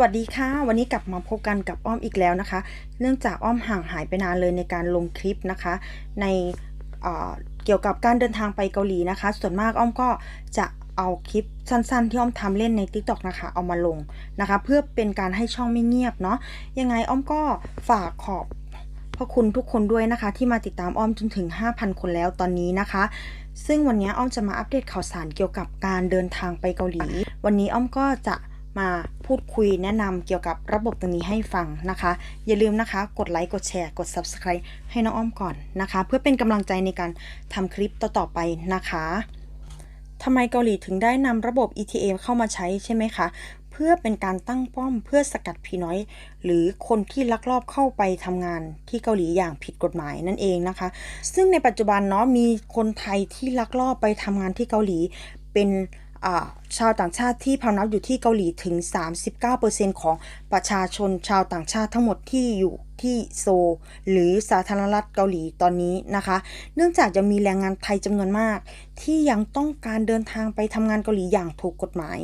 วัสดีค่ะ วันนี้กลับมาพบกันกับอ้อมอีกแล้วนะคะ เนื่องจากอ้อมห่างหายไปนานเลยในการลงคลิปนะคะ ในเเกี่ยวกับการเดินทางไปเกาหลีนะคะ ส่วนมากอ้อมก็จะเอาคลิปสั้นๆ ที่อ้อมทำเล่นใน TikTok นะคะ เอามาลงนะคะ เพื่อเป็นการให้ช่องไม่เงียบเนาะยังไงอ้อมก็ฝากขอบพระคุณทุกคนด้วยนะคะ ที่มาติดตามอ้อมจนถึง 5,000 คนแล้วตอนนี้นะคะ ซึ่งวันนี้อ้อมจะมาอัปเดตข่าวสารเกี่ยวกับการเดินทางไปเกาหลี วันนี้อ้อมก็จะ มาพูดคุยแนะนำเกี่ยวกับระบบตรงนี้ให้ฟังนะคะ อย่าลืมนะคะ กดไลค์กดแชร์กด Subscribe ให้น้องอ้อมก่อนนะคะ เพื่อเป็นกำลังใจในการทำคลิปต่อๆไปนะคะทำไมเกาหลีถึงได้นำระบบ ETA เข้ามาใช้ใช่ไหมคะเพื่อเป็นการตั้งป้อมเพื่อสกัดผีน้อย หรือคนที่ลักลอบเข้าไปทำงานที่เกาหลีอย่างผิดกฎหมายนั่นเองนะคะ ซึ่งในปัจจุบันเนาะมีคนไทยที่ลักลอบไปทำงานที่เกาหลีเป็น ชาวต่างชาติที่พำนักอยู่ที่เกาหลีถึง 39%ของประชาชนชาวต่างชาติทั้งหมดที่อยู่ที่โซลหรือสาธารณรัฐเกาหลีตอนนี้นะคะ เนื่องจากยังมีแรงงานไทยจำนวนมาก ที่ยังต้องการเดินทางไปทำงานเกาหลีอย่างถูกกฎหมาย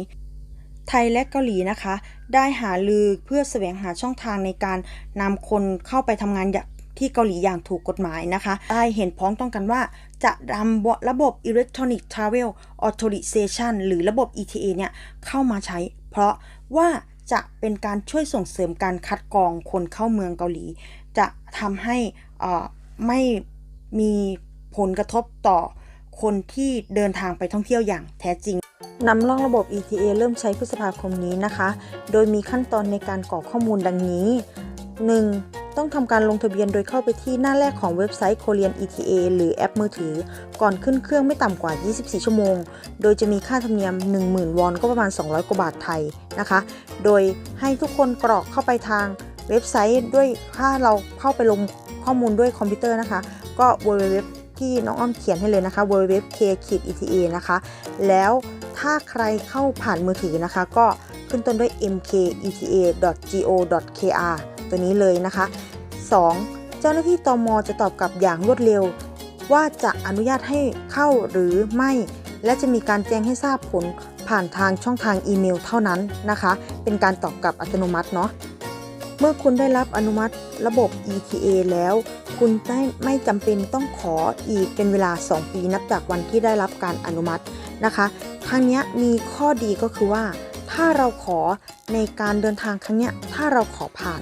ไทยและเกาหลีนะคะ ได้หาลือเพื่อแสวงหาช่องทางในการนำคนเข้าไปทำงานอย่าง ที่เกาหลีอย่างถูกกฎหมายนะคะ ได้เห็นพ้องต้องกันว่า จะนำระบบ Electronic Travel Authorization หรือระบบ ETA เนี่ยเข้ามาใช้ เพราะว่าจะเป็นการช่วยส่งเสริมการคัดกรองคนเข้าเมืองเกาหลี จะทำให้อ่ไม่มีผลกระทบต่อคนที่เดินทางไปท่องเที่ยวอย่างแท้จริงนำร่องระบบ ETA เริ่มใช้พฤษภาคมนี้นะคะ โดยมีขั้นตอนในการกรอกข้อมูลดังนี้ 1. ต้องทำการลงทะเบียนโดยเข้าไปที่หน้าแรกของเว็บไซต์ Korean ETA หรือแอปมือถือ ก่อนขึ้นเครื่องไม่ต่ำกว่า 24 ชั่วโมง โดยจะมีค่าธรรมเนียม 10,000 วอนก็ประมาณ 200 กว่าบาทไทยนะคะ โดยให้ทุกคนกรอกเข้าไปทางเว็บไซต์ด้วยถ้าเราเข้าไปลงข้อมูลด้วยคอมพิวเตอร์นะคะ ก็ www ที่น้องอ้อมเขียนให้เลยนะคะ www k eta นะคะ แล้วถ้าใครเข้าผ่านมือถือนะคะ ก็ขึ้นต้นด้วย mketa.go.kr ตัวนี้เลยนะคะ 2. เจ้าหน้าที่ตมจะตอบกลับอย่างรวดเร็ว ว่าจะอนุญาตให้เข้าหรือไม่ และจะมีการแจ้งให้ทราบผลผ่านทางช่องทางอีเมลเท่านั้นนะคะ เป็นการตอบกลับอัตโนมัติเนาะเมื่อคุณได้รับอนุมัติระบบ ETA แล้ว คุณได้ไม่จำเป็นต้องขออีกเป็นเวลา 2 ปีนับจากวันที่ได้รับการอนุมัตินะคะครั้งนี้มีข้อดีก็คือว่า ถ้าเราขอในการเดินทางครั้งนี้ถ้าเราขอผ่าน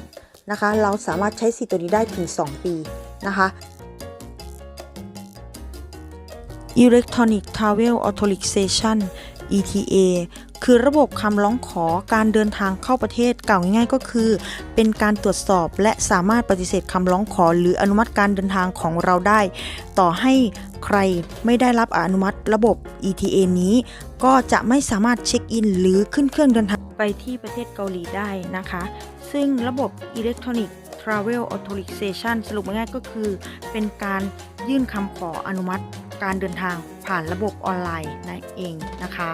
นะคะ เราสามารถใช้สีตัวนี้ได้ถึง 2 ปีนะคะ Electronic Travel Authorization ETA คือระบบคำร้องขอการเดินทางเข้าประเทศกล่าวง่ายๆก็คือ เป็นการตรวจสอบและสามารถปฏิเสธคำร้องขอ หรืออนุมัติการเดินทางของเราได้ ต่อให้ใครไม่ได้รับอนุมัติระบบ ETA นี้ ก็จะไม่สามารถเช็คอิน หรือขึ้นเครื่องเดินทางไปที่ประเทศเกาหลีได้นะคะ ซึ่งระบบ Electronic Travel Authorization สรุปง่ายๆก็คือ เป็นการยื่นคำขออนุมัติ การเดินทางผ่านระบบออนไลน์นั่นเองนะคะ